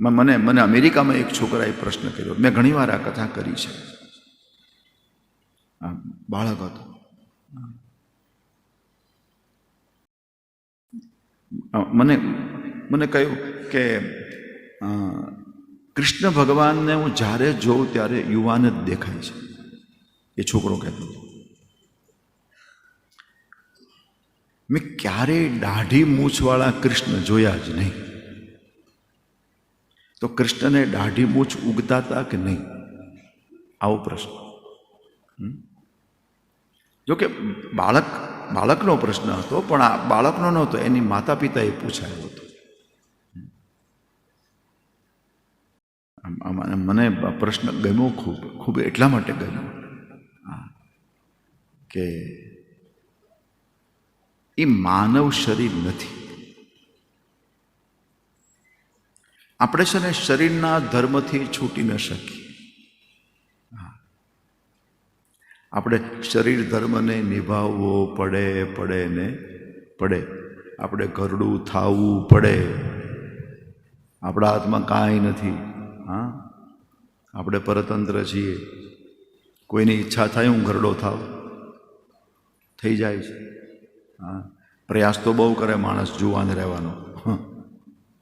મને મને અમેરિકામાં એક છોકરાએ પ્રશ્ન કર્યો. મેં ઘણીવાર આ કથા કરી છે. બાળક હતો. મને મને કહ્યું કે કૃષ્ણ ભગવાનને હું જ્યારે જોઉં ત્યારે યુવાન જ દેખાય છે. એ છોકરો કહેતો હતો. મેં ક્યારેય દાઢી મૂછવાળા કૃષ્ણ જોયા જ નહીં. તો કૃષ્ણને દાઢી મૂછ ઉગતા હતા કે નહીં? આવો પ્રશ્ન? જો કે બાળક, બાળકનો પ્રશ્ન હતો, પણ આ બાળકનો નહોતો, એની માતા પિતાએ પૂછાયો હતો. મને પ્રશ્ન ગમ્યો ખૂબ ખૂબ એટલા માટે ગમ્યો. કે એ માનવ શરીર નથી. આપણે છે ને શરીરના ધર્મથી છૂટી ન શકીએ. આપણે શરીર ધર્મને નિભાવવો પડે પડે ને પડે. આપણે ઘરડું થાવું પડે. આપણા હાથમાં કાંઈ નથી. હા. આપણે પરતંત્ર છીએ. કોઈની ઈચ્છા થાય હું ઘરડો થાવ. થઈ જાય છે. હા. પ્રયાસ તો બહુ કરે માણસ જુવાન રહેવાનો.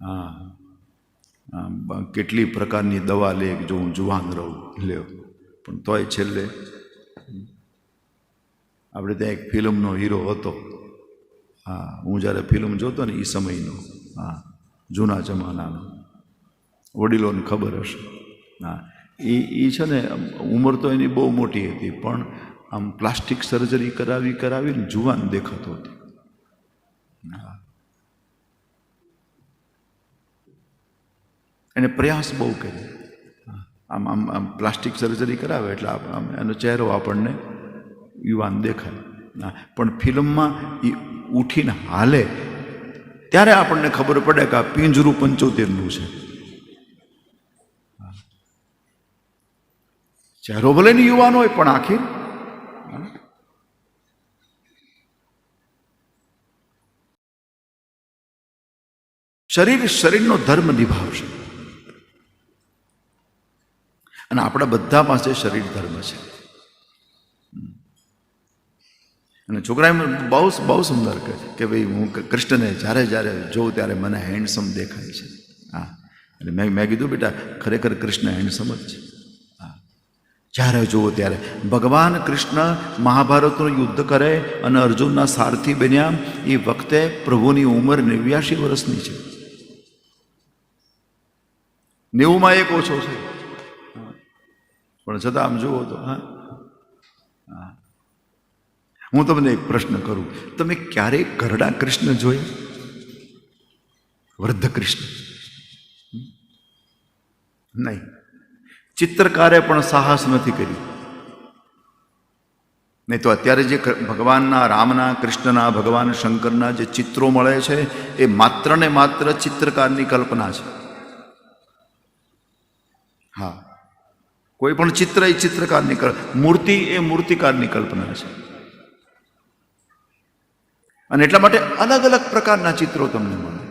હા. કેટલી પ્રકારની દવા લે જો હું જુવાન રહું? લ્યો. પણ તોય છેલ્લે, આપણે ત્યાં એક ફિલ્મનો હીરો હતો. હા, હું જ્યારે ફિલ્મ જોતો ને એ સમયનો, હા, જૂના જમાનાનો. વડીલોને ખબર હશે. હા એ એ છે ને ઉંમર તો એની બહુ મોટી હતી, પણ આમ પ્લાસ્ટિક સર્જરી કરાવી, કરાવીને જુવાન દેખાતો હતો. એને પ્રયાસ બહુ કર્યો. આમ આમ આમ પ્લાસ્ટિક સર્જરી કરાવે એટલે એનો ચહેરો આપણને યુવાન દેખાય. પણ ફિલ્મમાં એ ઉઠીને હાલે ત્યારે આપણને ખબર પડે કે આ પિંજરું પંચોતેરનું છે. ચહેરો ભલે ને યુવાન હોય પણ આખી શરીર શરીરનો ધર્મ નિભાવશે. અને આપણા બધા પાસે શરીર ધર્મ છે. અને છોકરાએ મને બહુ બહુ સુંદર કહે કે ભાઈ હું કૃષ્ણને જ્યારે જ્યારે જોઉં ત્યારે મને હેન્ડસમ દેખાય છે. હા. એટલે મેં મેં કીધું, બેટા, ખરેખર કૃષ્ણ હેન્ડસમ જ છે. હા. જ્યારે જુઓ ત્યારે ભગવાન કૃષ્ણ મહાભારતનું યુદ્ધ કરે અને અર્જુનના સારથી બન્યા, એ વખતે પ્રભુની ઉંમર નેવ્યાશી વર્ષની છે. નેવુંમાં એક ઓછો છે. પણ છતાં આમ જુઓ તો, હા. હા. તમને એક પ્રશ્ન કરું. તમે ક્યારેય ઘરડા કૃષ્ણ જોયા? વૃદ્ધ કૃષ્ણ નહીં. ચિત્રકારે પણ સાહસ નથી કર્યું નહીં તો અત્યારે જે ભગવાનના, રામના, કૃષ્ણના, ભગવાન શંકરના જે ચિત્રો મળે છે, એ માત્ર ને માત્ર ચિત્રકારની કલ્પના છે. હા. કોઈ પણ ચિત્ર એ ચિત્રકારની કલ્પ, મૂર્તિ એ મૂર્તિકારની કલ્પના છે. અને એટલા માટે અલગ અલગ પ્રકારના ચિત્રો તમને મળે.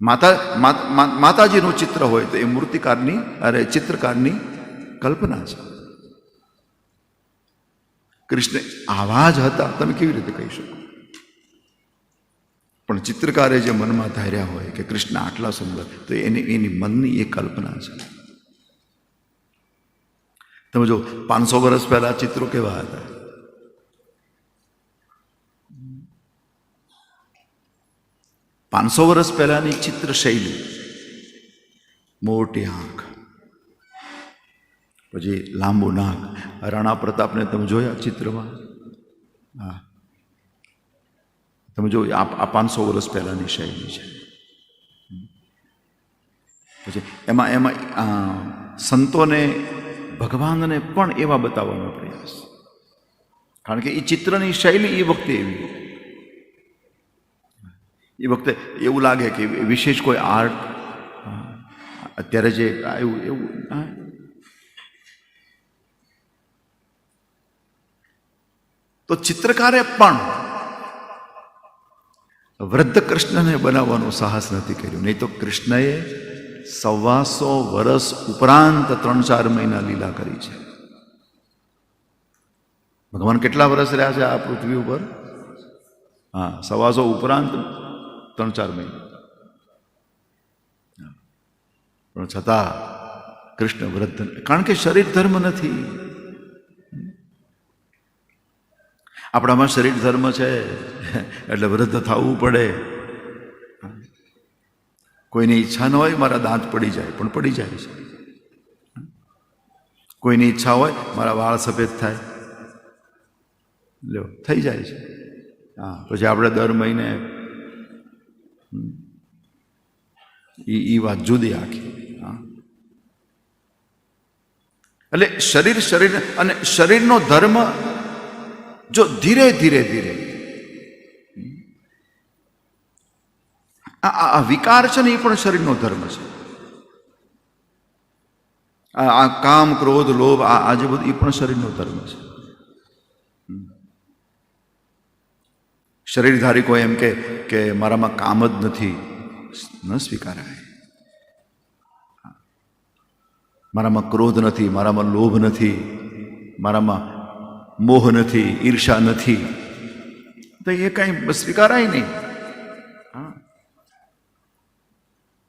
માતા માતાજીનું ચિત્ર હોય તો એ મૂર્તિકારની, અરે ચિત્રકારની કલ્પના છે. કૃષ્ણ આવા જ હતા. તમે કેવી રીતે કહી શકો? પણ ચિત્રકારે જે મનમાં ધાર્યા હોય કે કૃષ્ણ આટલા સુંદર, તો એની એની મનની એ કલ્પના છે. તમે જો પાંચસો વર્ષ પહેલા ચિત્રો કેવા હતા? પાંચસો વર્ષ પહેલાની ચિત્ર શૈલી મોટી આંખ, પછી લાંબુ નાક. રાણા પ્રતાપને તમે જોયા ચિત્રમાં? હા. તમે જો આ પાંચસો વર્ષ પહેલાંની શૈલી છે. પછી એમાં એમાં સંતોને ભગવાનને પણ એવા બતાવવાનો પ્રયાસ. કારણ કે એ ચિત્રની શૈલી એ વખતે એવી એ વખતે એવું લાગે કે વિશેષ કોઈ આર્ટ, અત્યારે જે આવ્યું, એવું તો ચિત્રકારે પણ વૃદ્ધ કૃષ્ણને બનાવવાનું સાહસ નથી કર્યું. નહીં તો કૃષ્ણએ સવાસો વર્ષ ઉપરાંત ત્રણ ચાર મહિના લીલા કરી છે. ભગવાન કેટલા વર્ષ રહ્યા છે આ પૃથ્વી ઉપર? હા, સવાસો ઉપરાંત ત્રણ ચાર મહિના. પણ છતાં કૃષ્ણ વૃદ્ધ કારણ કે શરીર ધર્મ નથી. આપણામાં શરીર ધર્મ છે, એટલે વૃદ્ધ થવું પડે. કોઈની ઈચ્છા ન હોય, મારા દાંત પડી જાય, પણ પડી જાય છે. કોઈની ઈચ્છા હોય, મારા વાળ સફેદ થાય. લ્યો, થઈ જાય છે. હા, પછી આપણે દર મહિને એ એ વાત જુદી આખી, હા. એટલે શરીર શરીર અને શરીરનો ધર્મ જો ધીરે ધીરે ધીરે. આ વિકાર છે ને એ પણ શરીરનો ધર્મ છે. આ કામ, ક્રોધ, લોભ, આ આજે બધું, એ પણ શરીરનો ધર્મ છે. શરીરધારી કોઈ એમ કે કે મારામાં કામ જ નથી, ન સ્વીકારાય. મારામાં ક્રોધ નથી, મારામાં લોભ નથી, મારામાં મોહ નથી ઈર્ષા નથી. તો એ કાંઈ સ્વીકારાય નહીં.